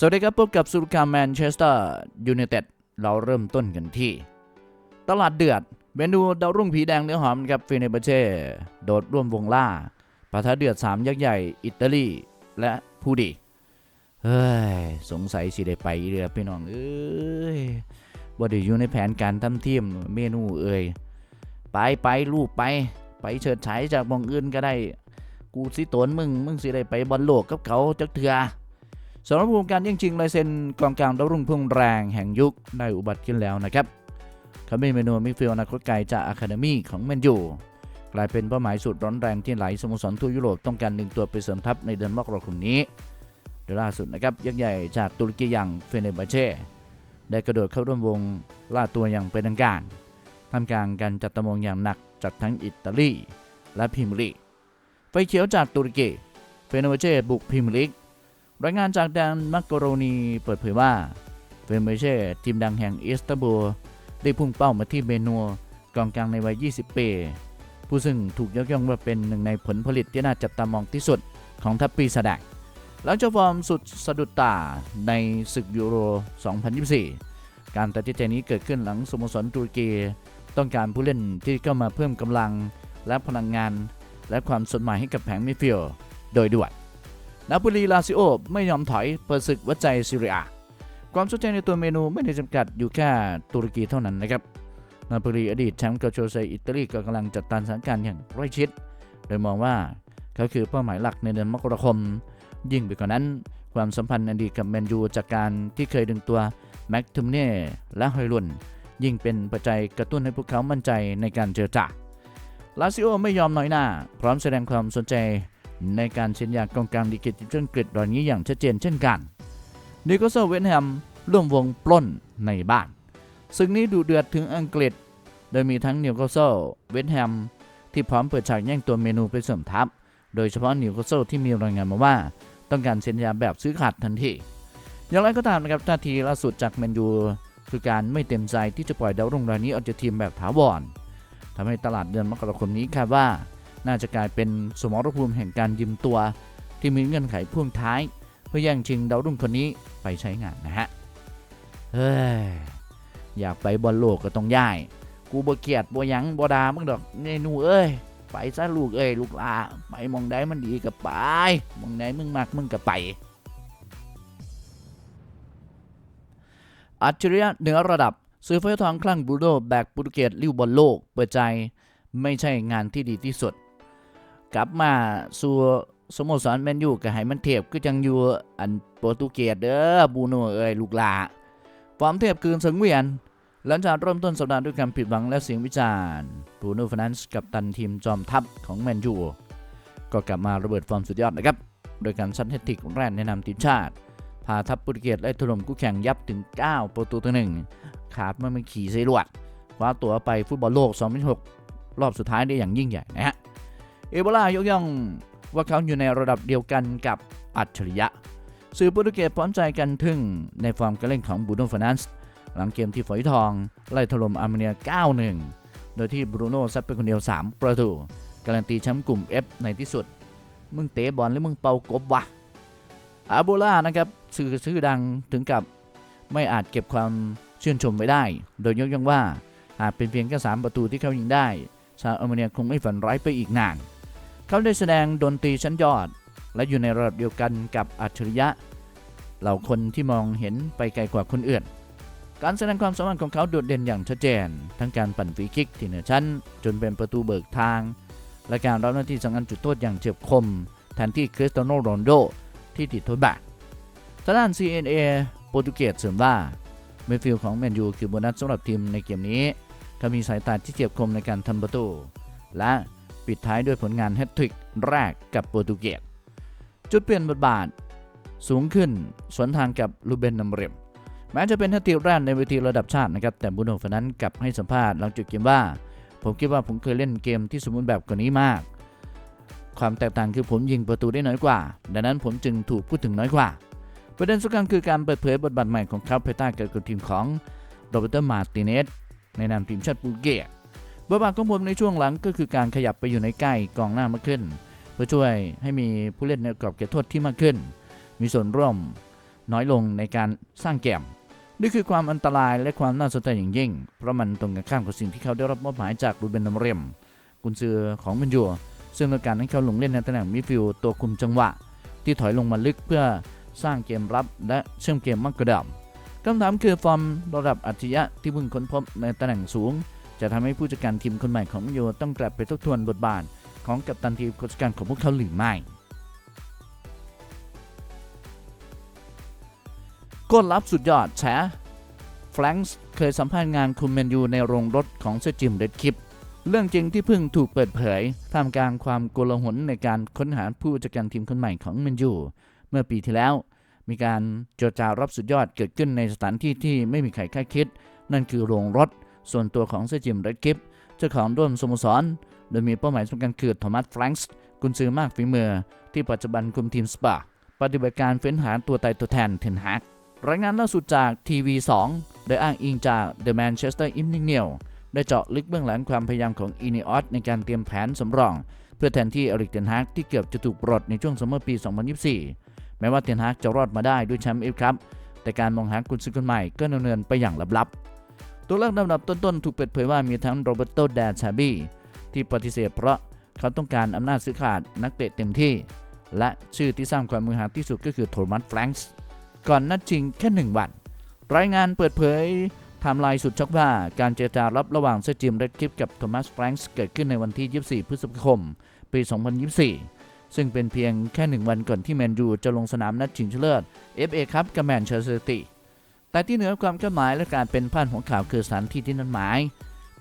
สวัสดีครับพบกับสุรการแมนเชสเตอร์ยูไนเต็ดเราเริ่มต้นกันที่ ตลาดเดือดเมนูดาวรุ่งผีแดงเนื้อหอมครับฟิเนเบเช่โดดร่วมวงล่าปะทะเดือด 3 ยักษ์ใหญ่ อิตาลีและผู้ดี เฮ้ย สงสัยสิได้ไปเรือพี่น้อง เอ้ยบ่ได้อยู่ในแผนการทำทียมเมนูเอ้ยไปไปลูกไป ไปเฉิดฉายจากมองอื่นก็ได้ กูสิตนมึง มึงสิได้ไปบอลโลกกับเขาจักเถื่อ สำหรับวงการยิงจริงลายเซ็นกองกลางดาวรุ่งพุ่งแรงแห่งยุคได้อุบัติขึ้นแล้วนะครับเขาเป็นเมนูมิฟิลนาคตไกลจากอะคาเดมี่ของแมนยูกลายเป็นเป้าหมายสุดร้อนแรงที่หลายสโมสรทั่วยุโรปต้องการหนึ่งตัวไปเสริมทัพในเดือนมกราคมนี้โดยล่าสุดนะครับยักษ์ใหญ่จากตุรกีอย่างเฟเนบาเช่ได้กระโดดเข้าร่วมวงล่าตัวอย่างเป็นทางการท่ามกลางการจัดตะมงอย่างหนักจากทั้งอิตาลีและพรีเมียร์ลีไฟเขียวจากตุรกีเฟเนบาเช่บุกพรีเมียร์ลีก รายงานจากแดนมักโกโรนีเปิดเผยว่าเฟรมเบเช่ทีมดังแห่งอิสตันบูลได้พุ่งเป้ามาที่เบนัวกองกลางในวัย 20 ปี ผู้ซึ่งถูกยกย่องว่าเป็นหนึ่งในผลผลิตที่น่าจับตามองที่สุดของทัพปีศาจหลังจากฟอร์มสุดสะดุดตาในศึกยูโร 2024 การตัดสินใจนี้เกิดขึ้นหลังสโมสรตุรกีต้องการผู้เล่นที่เข้ามาเพิ่มกำลังและพลังงาน และความสดใหม่ให้กับแผงมิดฟิลด์โดยด่วน นาโปลีลาซิโอไม่ยอมถอยเปิดศึกวัดใจซิเรียความสนใจในตัวเมนูไม่ได้จำกัดอยู่แค่ตุรกีเท่านั้นนะครับนาโปลีอดีตแชมป์กาโชเซอิตาลีก็กำลังจัดการสถานการณ์อย่างใกล้ชิด โดยมองว่าเขาคือเป้าหมายหลักในเดือนมกราคม ยิ่งไปกว่านั้น ความสัมพันธ์อดีตกับแมนยูจากการที่เคยดึงตัวแม็กทุมเน่และฮอยลุนยิ่งเป็นปัจจัยกระตุ้นให้พวกเขามั่นใจในการเจรจาลาซิโอไม่ยอมน้อยหน้า พร้อมแสดงความสนใจ ในการเซ็นยากองกลางดีกรีทีมชาติอังกฤษรายนี้อย่างชัดเจนเช่นกันนิโคลเซเวนแฮมร่วมวงปล้นในบ้าน ซึ่งนี้ดูเดือดถึงอังกฤษ โดยมีทั้งนิวคาสเซิลเวนแฮมที่พร้อมเปิดฉากแย่งตัวเมนูไปเสริมทัพ โดยเฉพาะนิวคาสเซิลที่มีรายงานมาว่า ต้องการเซ็นยาแบบซื้อขาดทันทีอย่างไรก็ตามนะครับท่าทีล่าสุดจากแมนยูคือการไม่เต็มใจที่จะปล่อยดาวรุ่งรายนี้ออกจากทีมแบบถาวรทำให้ตลาดเดือนมกราคมนี้คาดว่า น่าจะกลายเป็นสมรภูมิแห่งการยืมตัว ที่มีเงื่อนไขพ่วงท้าย เพื่อแย่งชิงดาวรุ่งคนนี้ไปใช้งานนะฮะ เฮ้ย อยากไปบอลโลกก็ต้องย้าย กูบ่เกียดบ่ยังบ่ดามึงดอกเนนูเอ้ย ไปซะลูกเอ้ยลูกลาไปมองใดมันดีก็ไปมองไหนมึงมักมึงก็ไปอัจฉริยะเหนือระดับซื้อเฟยทองคลั่งบูโน่แบกโปรตุเกสลิ้วบอลโลก เปิดใจ ไม่ใช่งานที่ดีที่สุด กลับมาสู่สโมสรแมนยูก็ให้มันเทียบคือจังอยู่อันโปรตุเกสเด้อบูโน่เอ้ยลูกหลาฟอร์มเทียบคืนสังเวียน หลังจากเริ่มต้นสัปดาห์ด้วยการผิดหวังและเสียงวิจารณ์บูโน่ฟนันส์กับตันทีมจอมทัพของแมนยูก็กลับมาระเบิดฟอร์มสุดยอดนะครับ โดยการซัดแฮติกแรกในะนามทีมชาติ พาทัพโปรตุเกสไล่ถล่มคู่แข่งยับถึง 9 ประตูต่อหนึ่งขาดมันเป็นขี่ไซลวดคว้าตัวไปฟุตบอลโลก 2006 รอบสุดท้ายได้อย่างยิ่งใหญ่นะฮะ เอโบลายกย่องว่าเขาอยู่ในระดับเดียวกันกับอัจฉริยะ สื่อโปรตุเกสพร้อมใจกันทึ่งในฟอร์มการเล่นของบูโน่ฟานันส์หลังเกมที่ฝอยทอง ไล่ถล่มอาร์เมเนีย 9-1 โดยที่บรูโน่ซัดไปคนเดียว 3 ประตูการันตีแชมป์กลุ่ม F ในที่สุด มึงเตะบอลหรือมึงเป่ากบวะอาโบล่านะครับสื่อชื่อดังถึงกับไม่อาจเก็บความชื่นชมไว้ได้ โดยยกย่องว่าหากเป็นเพียงแค่3ประตูที่เขายิงได้ ชาวอาร์เมเนียคงไม่ฝันร้ายไปอีกนาน เขาได้แสดงดนตรีชั้นยอด และอยู่ในระดับเดียวกันกับอัจฉริยะ เหล่าคนที่มองเห็นไปไกลกว่าคนอื่น การแสดงความสามารถของเขาโดดเด่นอย่างชัดเจน ทั้งการปั่นฟรีคิกที่เหนือชั้น จนเป็นประตูเบิกทาง และการรับหน้าที่สังกัดจุดโทษอย่างเฉียบคมแทนที่คริสเตโนโรนโดที่ติดโทษแบกทางด้าน CNA โปรตุเกสเสริมว่าเมฟิลของแมนยูคือโบนัสสำหรับทีมในเกมนี้เขามีสายตาที่เฉียบคมในการทำประตู และ ปิดท้ายด้วยผลงานแฮตทริกแรกกับโปรตุเกสจุดเปลี่ยนบทบาท สูงขึ้นสวนทางกับลูเบนนัมเรมแม้จะเป็นแฮตทริกแรกในเวทีระดับชาตินะครับแต่บูโนฟนั้นกลับให้สัมภาษณ์หลังจบเกมว่า ผมคิดว่าผมเคยเล่นเกมที่สมบูรณ์แบบกว่านี้มาก ความแตกต่างคือผมยิงประตูได้น้อยกว่า ดังนั้นผมจึงถูกพูดถึงน้อยกว่าประเด็นสำคัญคือการเปิดเผยบทบาทใหม่ของเขาภายใต้การกุมทีมของโรเบิร์ตมาร์ติเนสในนามทีมชาติโปรตุเกส บทบาทของผมในช่วงหลังก็คือการขยับไปอยู่ในใกล้กองหน้ามากขึ้น เพื่อช่วยให้มีผู้เล่นในกรอบเขตโทษที่มากขึ้น มีส่วนร่วมน้อยลงในการสร้างเกมนี่คือความอันตรายและความน่าสนใจอย่างยิ่ง เพราะมันตรงกันข้ามกับสิ่งที่เขาได้รับมอบหมายจากรูเบนนามเรียมกุนซือของมันยูซึ่งต้องการให้เขาลงเล่นในตำแหน่งมิดฟิลด์ตัวคุมจังหวะ ที่ถอยลงมาลึกเพื่อสร้างเกมรับและเชื่อมเกมมากกว่าเดิมคำถามคือฟอร์มระดับอัจฉริยะที่เพิ่งค้นพบในตำแหน่งสูง จะทำให้ผู้จัดการทีมคนใหม่ของมันยูต้องกลับไปทบทวนบทบาท ของกัปตันทีมโค้ชการของพวกเขาหรือไม่ก้นลับสุดยอดแฉแฟรงส์เคยสัมภาษณ์งานคุมแมนยูในโรงรถของเซจิมเรดคิป เรื่องจริงที่เพิ่งถูกเปิดเผยท่ามกลางความโกลาหลในการค้นหาผู้จัดการทีมคนใหม่ของแมนยู เมื่อปีที่แล้ว มีการเจรจารับสุดยอดเกิดขึ้นในสถานที่ที่ไม่มีใครคาดคิด นั่นคือโรงรถ ส่วนตัวของเซจิมเรดคิปเจ้าของร่วมสโมสร โดยมีเป้าหมายสำคัญคือโทมัสแฟรงส์กุนซือมากฝีมือ ที่ปัจจุบันคุมทีมสปาปฏิบัติการเฟ้นหาตัวตายตัวแทนเทนฮากรายงานล่าสุดจากทีวี2โดยอ้างอิงจาก The Manchester Evening News ได้เจาะลึกเบื้องหลังความพยายามของอีนิออสในการเตรียมแผนสำรอง เพื่อแทนที่อริกเทนฮากที่เกือบจะถูกปลดในช่วงซัมเมอร์ปี 2024 แม้ว่าเทนฮากจะรอดมาได้ด้วยแชมป์เอฟครับแต่การมองหากุนซือคนใหม่ก็ดำเนินไปอย่างลับๆ ตัวเลือกลำดับต้นๆ ถูกเปิดเผยว่ามีทั้งโรเบร์โตแดชาบี้ที่ปฏิเสธเพราะเขาต้องการอำนาจซื้อขาดนักเตะเต็มที่ และชื่อที่สร้างความมือหาที่สุดก็คือโทมัสแฟรงส์ก่อนนัดชิงแค่หนึ่งวัน รายงานเปิดเผยไทม์ไลน์สุดช็อกว่าการเจรจารับระหว่างเซจิมเรดคลิปกับโทมัสแฟรงส์เกิดขึ้นในวันที่ 24 พฤษภาคม ปี 2024 ซึ่งเป็นเพียงแค่หนึ่งวันก่อนที่แมนยูจะลงสนามนัดชิงชนะเลิศ FA ครับกับแมนเชสเตอร์ซิตี้ แต่ที่เหนือความคาดหมายและการเป็นพาดหัวข่าวคือสถานที่ที่นัดหมาย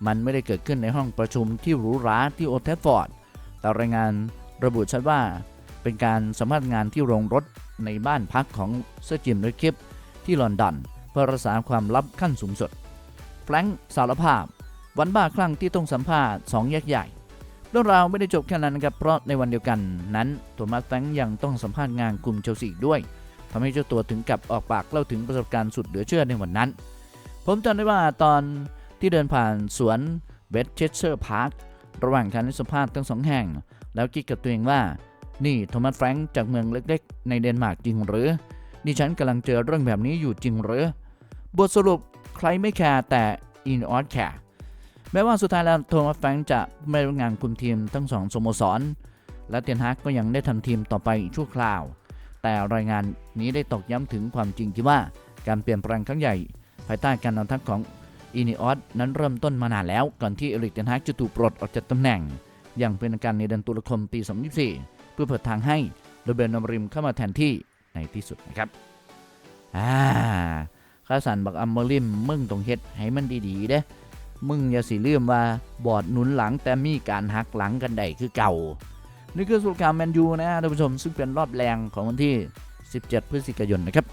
มันไม่ได้เกิดขึ้นในห้องประชุมที่หรูหราที่โอเทฟฟอร์ดแต่รายงานระบุชัดว่า เป็นการสัมภาษณ์งานที่โรงรถในบ้านพักของเซอร์จิมเรดคิปที่ลอนดอนเพื่อรักษาความลับขั้นสูงสุดแฟรงค์สารภาพ วันบ้าคลั่งที่ต้องสัมภาษณ์สองยักษ์ใหญ่เรื่องราวไม่ได้จบแค่นั้นนะครับเพราะในวันเดียวกันนั้นโทมัสแฟรงค์ยังต้องสัมภาษณ์งานกลุ่มเชลซีอีด้วย ทำให้เจ้าตัวถึงกับออกปากเล่าถึงประสบการณ์สุดเหลือเชื่อในวันนั้น ผมจำได้ว่าตอนที่เดินผ่านสวนเวสเชสเชอร์พาร์คระหว่างการสัมภาษณ์ทั้งสองแห่ง แล้วคิดกับตัวเองว่า นี่โทมัสแฟรงค์จากเมืองเล็กๆ ในเดนมาร์กจริงหรือนี่ฉันกำลังเจอเรื่องแบบนี้อยู่จริงหรือบทสรุปใครไม่แคร์แต่อินออสแคร์แม้ว่าสุดท้ายแล้วโทมัสแฟรงค์จะไม่ร่วมงานคุมทีมทั้งสองสโมสร และเทนฮากก็ยังได้ทำทีมต่อไปอีกชั่วคราว แต่รายงานนี้ได้ตอกย้ำถึงความจริงที่ว่าการเปลี่ยนแปลงครั้งใหญ่ ภายใต้การนำทัพของอินิออสนั้นเริ่มต้นมานานแล้ว ก่อนที่เอริกเทนฮากจะถูกปลดออกจากตำแหน่ง อย่างเป็นการในเดือนตุลาคมปี 2024 เพื่อเปิดทางให้โรเบร์นอมริมเข้ามาแทนที่ในที่สุดนะครับอ่าข้าสันบักอัมเมริมมึงต้องเฮ็ดให้มันดีๆเด้มึงอย่าสิลืมว่าบอดหนุนหลังแต่มีการหักหลังกันได้คือเก่า นี่คือสุดการแมนยูนะท่านผู้ชมซึ่งเป็นรอบแรงของวันที่ 17 พฤศจิกายนนะครับ